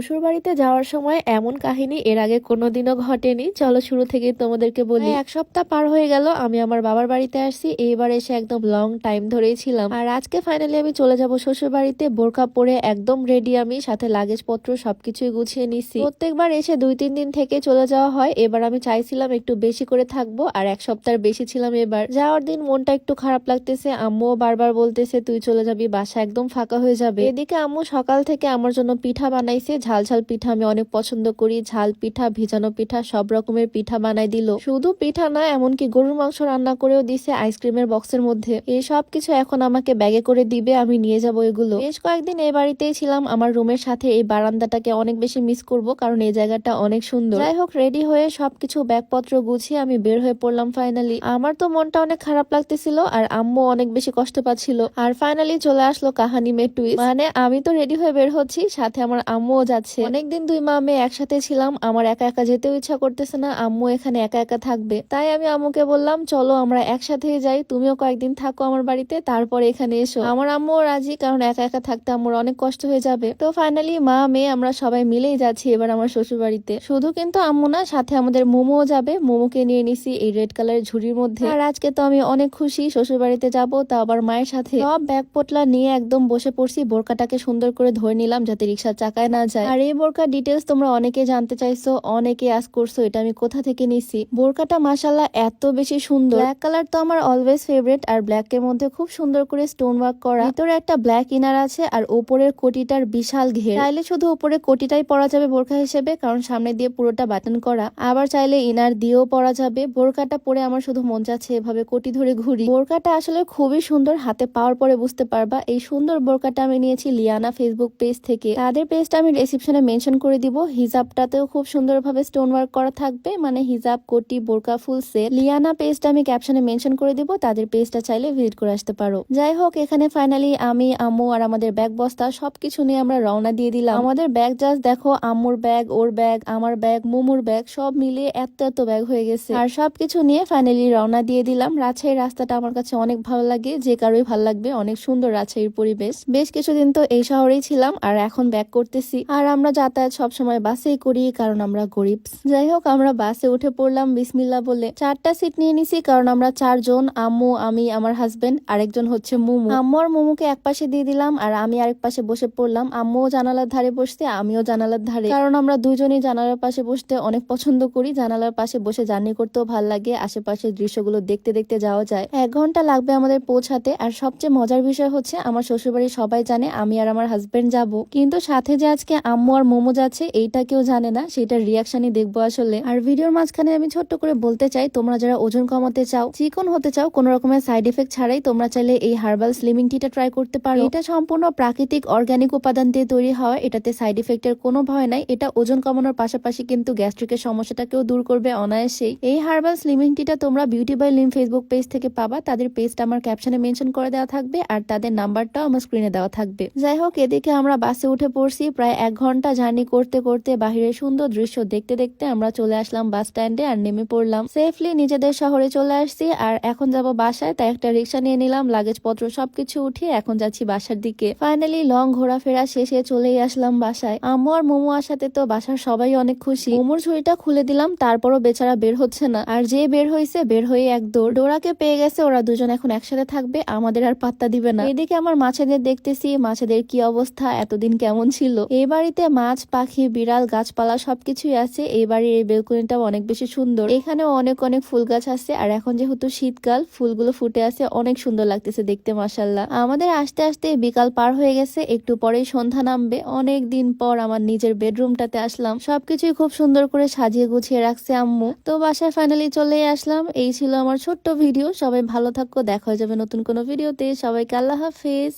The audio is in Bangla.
শ্বশুর বাড়িতে যাওয়ার সময় এমন কাহিনী এর আগে কোনোদিনও ঘটেনি। চলো শুরু থেকে তোমাদেরকে বলি। এক সপ্তাহ পার হয়ে গেল, আমি আমার বাবার বাড়িতে আসছি। এইবার এসে একদম লং টাইম ধরেই ছিলাম। আর আজকে ফাইনালি আমি চলে যাব শ্বশুর বাড়িতে বোরকা পরে একদম রেডি আমি, সাথে লাগেজ পত্র সবকিছুই গুছিয়ে নিছি। প্রত্যেকবার এসে দুই তিন দিন থেকে চলে যাওয়া হয়। এবার আমি চাইছিলাম একটু বেশি করে থাকব, আর এক সপ্তাহের বেশি ছিলাম এবার। যাওয়ার দিন মনটা একটু খারাপ লাগতেছে, আম্মুও বারবার বলতেছে, তুই চলে যাবি, বাসা একদম ফাঁকা হয়ে যাবে। এদিকে আম্মু সকাল থেকে আমার জন্য পিঠা বানাইছে ঝাল ঝাল পিঠা আমি অনেক পছন্দ করি। ঝাল পিঠা, ভিজানো পিঠা, সব রকমের পিঠা বানাই দিল। শুধু পিঠা না, এমনকি গরুর মাংস রান্না করেও দিছে আইসক্রিমের বক্সের মধ্যে। এই সব কিছু এখন আমাকে ব্যাগে করে দিবে, আমি নিয়ে যাব এগুলো। বেশ কয়েকদিন এই বাড়িতেই ছিলাম, আমার রুমের সাথে এই বারান্দাটাকে অনেক বেশি মিস করব, কারণ এই জায়গাটা অনেক সুন্দর। যাই হোক, রেডি হয়ে সবকিছু ব্যাগপত্র গুছিয়ে আমি বের হয়ে পড়লাম ফাইনালি। আমার তো মনটা অনেক খারাপ লাগতেছিল, আর আম্মু অনেক বেশি কষ্ট পাচ্ছিল। আর ফাইনালি চলে আসলো কাহানি মে টুইস্ট মানে আমি তো রেডি হয়ে বের হচ্ছি, সাথে আমার আম্মুও যাচ্ছে অনেকদিন দুই মা মেয়ে একসাথে ছিলাম, আমার একা একা যেতেও ইচ্ছা করতেছে না, আম্মু এখানে একা একা থাকবে। তাই আমি আম্মুকে বললাম, চলো আমরা একসাথেই যাই, তুমিও কয়েকদিন থাকো আমার বাড়িতে, তারপর এখানে এসো। আমার আম্মুও রাজি, কারণ একা একা থাকতে আম্মুর অনেক কষ্ট হয়ে যাবে। তো ফাইনালি মা, মেয়ে, আমরা সবাই মিলেই যাচ্ছি এবার আমার শ্বশুর বাড়িতে শুধু কিন্তু আম্মু না, সাথে আমাদের মোমোও যাবে। মোমোকে নিয়ে নিছি এই রেড কালারের ঝুড়ির মধ্যে। আর আজকে তো আমি অনেক খুশি শ্বশুর বাড়িতে যাব, তা আবার মায়ের সাথে। সব ব্যাগ পোটলা নিয়ে একদম বসে পড়ছি বোরকাটাকে সুন্দর করে ধরে নিলাম, যাতে রিক্সার চাকায় না যায়। আর এই বোরকার ডিটেলস তোমরা অনেকে জানতে চাইছো অনেকে আস করছ এটা আমি কোথা থেকে নিছি? বোরকাটা মাসাল্লাহ এত বেশি সুন্দর। ব্ল্যাক কালার তো আমার অলওয়েজ ফেভারিট আর ব্ল্যাক এর মধ্যে খুব সুন্দর করে স্টোন ওয়ার্ক করা। ভিতরে একটা ব্ল্যাক ইনার আছে আর উপরের কোটিটার বিশাল ঘের। চাইলে শুধু উপরে কোটিটাই পরা যাবে বোরকা হিসেবে কারণ সামনে দিয়ে পুরোটা বাটন করা। আবার চাইলে ইনার দিয়েও পরা যাবে। বোরকাটা পরে আমার শুধু মন যাচ্ছে এভাবে কোটি ধরে ঘুরি। বোরকাটা আসলে খুবই সুন্দর হাতে পাওয়ার পরে বুঝতে পারবা। এই সুন্দর বোরকাটা আমি নিয়েছি লিয়ানা ফেসবুক পেজ থেকে। তাদের পেজটা আমি রেসিপশনে মেনশন করে দিব। হিজাবটাতেও খুব সুন্দরভাবে স্টোন ওয়ার্ক করা থাকবে। মানে হিজাব, কোটি, বোরকা, ফুল সেট লিয়ানা পেজটা আমি ক্যাপশনে মেনশন করে দিব। তাদের পেজটা চাইলে ভিজিট করে আসতে পারো। যাই হোক, এখানে ফাইনালি আমি, আম্মু আর আমাদের ব্যাগ বস্তা সবকিছু নিয়ে আমরা রওনা দিয়ে দিলাম। আমাদের ব্যাগ জাস্ট দেখো, আম্মুর ব্যাগ ওর ব্যাগ আমার ব্যাগ মোমোর ব্যাগ সব মিলিয়ে এত এত ব্যাগ হয়ে গেছে। আর সবকিছু নিয়ে ফাইনালি রওনা দিয়ে দিলাম। রাজশাহীর রাস্তাটা আমার কাছে অনেক ভালো লাগে। যে কারোই ভালো লাগবে। অনেক সুন্দর রাজশাহীর পরিবেশ। বেশ কিছুদিন তো এই শহরেই ছিলাম। আর এখন ব্যাক করতেছি। আর আমরা যাতায়াত সব সময় বাসেই করি, কারণ আমরা গরিব। যাই হোক, আমরা বাসে উঠে পড়লাম, বিসমিল্লা বলে, চারটা সিট নিয়ে নিছি, কারণ আমরা চারজন, আম্মু, আমি, আমার হাজবেন্ড আরেকজন হচ্ছে মুমু। আম্মু আর মুমুকে এক পাশে দিয়ে দিলাম, আর আমি আরেক পাশে বসে পড়লাম। আম্মুও জানালার ধারে বসতে আমিও জানালার ধারে। কারণ আমরা দুজনেই জানালার পাশে বসতে অনেক পছন্দ করি। জানালার পাশে বসে জার্নি করতেও ভালো লাগে, আশেপাশের দৃশ্যগুলো দেখতে দেখতে যাওয়া যায়। এক ঘণ্টা লাগবে আমাদের পৌঁছাতে, আর সবচেয়ে মজার বিষয় হচ্ছে, আমার শ্বশুরবাড়ির সবাই জানে, আমি আর আমার হাজবেন্ড যাব। কিন্তু সাথে যে আজকে আম্মু আর মোমো যাচ্ছে এইটা কেউ জানে না সেটার রিয়াকশনই দেখব আসলে। আর ভিডিওর মাঝখানে আমি ছোট্ট করে বলতে চাই তোমরা যারা ওজন কমাতে চাও চিকন হতে চাও কোন রকমের সাইড এফেক্ট ছাড়াই তোমরা চাইলে এই হার্বাল স্লিমিং টিটা ট্রাই করতে পারো। এটা সম্পূর্ণ প্রাকৃতিক অর্গানিক উপাদান দিয়ে তৈরি হয় এটাতে সাইড এফেক্টের কোনো ভয় নাই। এটা ওজন কমানোর পাশাপাশি কিন্তু গ্যাস্ট্রিকের সমস্যাটাকেও দূর করবে অনায়াসেই। এই হার্বাল স্লিমিং টিটা তোমরা beauty by Lim Facebook page থেকে পাবা। তাদের পেজটা আমার ক্যাপশনে মেনশন করে দেওয়া থাকবে আর তাদের নাম্বারটাও আমার স্ক্রিনে দেওয়া থাকবে। যাই হোক এদিকে আমরা বাসে উঠে পড়ছি প্রায় এক ঘণ্টা জার্নি করতে করতে বাহিরের সুন্দর দৃশ্য দেখতে দেখতে আমরা চলে আসলাম বাস স্ট্যান্ডে আর নেমে পড়লাম। সেফলি নিজেদের শহরে চলে আসছি আর এখন যাব বাসায়, তাই একটা রিক্সা নিয়ে নিলাম লাগেজ পত্র সবকিছু উঠিয়ে এখন যাচ্ছি বাসার দিকে। ফাইনালি লং ঘোরাফেরা শেষে চলেই আসলাম বাসায়। আম্মু আর মোমো আসাতে তো বাসার সবাই অনেক খুশি। মোমোর ঝুড়িটা খুলে দিলাম, তারপরও বেচারা বের হচ্ছে না। আর যে বের হয়েছে বের হয়ে এক দৌড়। ডোরাকে পেয়ে গেছে, ওরা দুজন এখন একসাথে থাকবে, আমাদের আর পাত্তা দিবে না। এদিকে আমার মাছেদের দেখতেছি, মাছেদের কি অবস্থা, এতদিন কেমন ছিল? এই বাড়িতে মাছ, পাখি, বিড়াল, গাছপালা সবকিছুই আছে। এই বাড়ির এই বেলকনিটাও অনেক বেশি সুন্দর। এখানেও অনেক অনেক ফুল গাছ আছে। আর এখন যেহেতু শীতকাল, ফুলগুলো ফুটে আছে। অনেক সুন্দর লাগতেছে দেখতে মাসাল্লাহ আমাদের আসতে আসতে বিকাল পার হয়ে গেছে। একটু পরেই সন্ধ্যা নামবে। অনেক দিন পর আমার নিজের বেডরুমটাতে আসলাম। সবকিছুই খুব সুন্দর করে সাজিয়ে গুছিয়ে রাখছে আম্মু। তো বাসায় ফাইনালি চলে আসলাম। এই ছিল আমার ছোট্ট ভিডিও। সবাই ভালো থাকো। দেখা হয়ে যাবে নতুন কোনো ভিডিওতে। সবাইকে আল্লাহ হাফিজ।